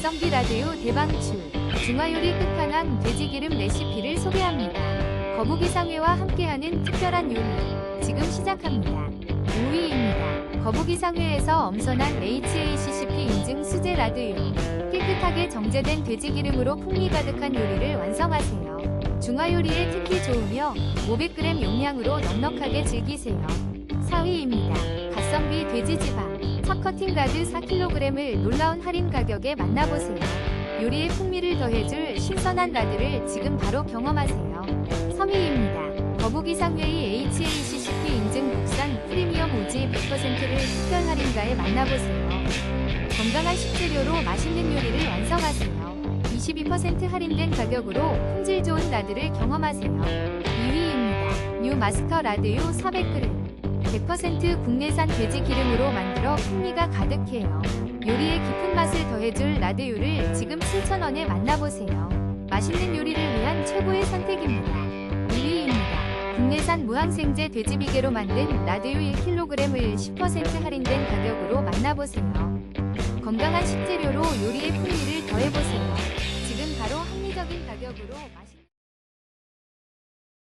가성비 라디오 대방출 중화요리 끝판왕 돼지기름 레시피를 소개합니다. 거북이상회와 함께하는 특별한 요리 지금 시작합니다. 5위입니다. 거북이상회에서 엄선한 HACCP 인증 수제 라드요 깨끗하게 정제된 돼지기름으로 풍미 가득한 요리를 완성하세요. 중화요리에 특히 좋으며 500g 용량으로 넉넉하게 즐기세요. 4위입니다. 가성비 돼지지방 첫 커팅 가드 4kg을 놀라운 할인 가격에 만나보세요. 요리의 풍미를 더해줄 신선한 라드를 지금 바로 경험하세요. 3위입니다. 거북이 상회의 HACCP 인증 국산 프리미엄 오지 100%를 특별 할인가에 만나보세요. 건강한 식재료로 맛있는 요리를 완성하세요. 22% 할인된 가격으로 품질 좋은 라드를 경험하세요. 2위입니다. 뉴 마스터 라드요 400g 100% 국내산 돼지 기름으로 만들어 풍미가 가득해요. 요리에 깊은 맛을 더해줄 라드유를 지금 7,000원에 만나보세요. 맛있는 요리를 위한 최고의 선택입니다. 1위입니다. 국내산 무항생제 돼지 비계로 만든 라드유 1kg을 10% 할인된 가격으로 만나보세요. 건강한 식재료로 요리의 풍미를 더해보세요. 지금 바로 합리적인 가격으로 맛있는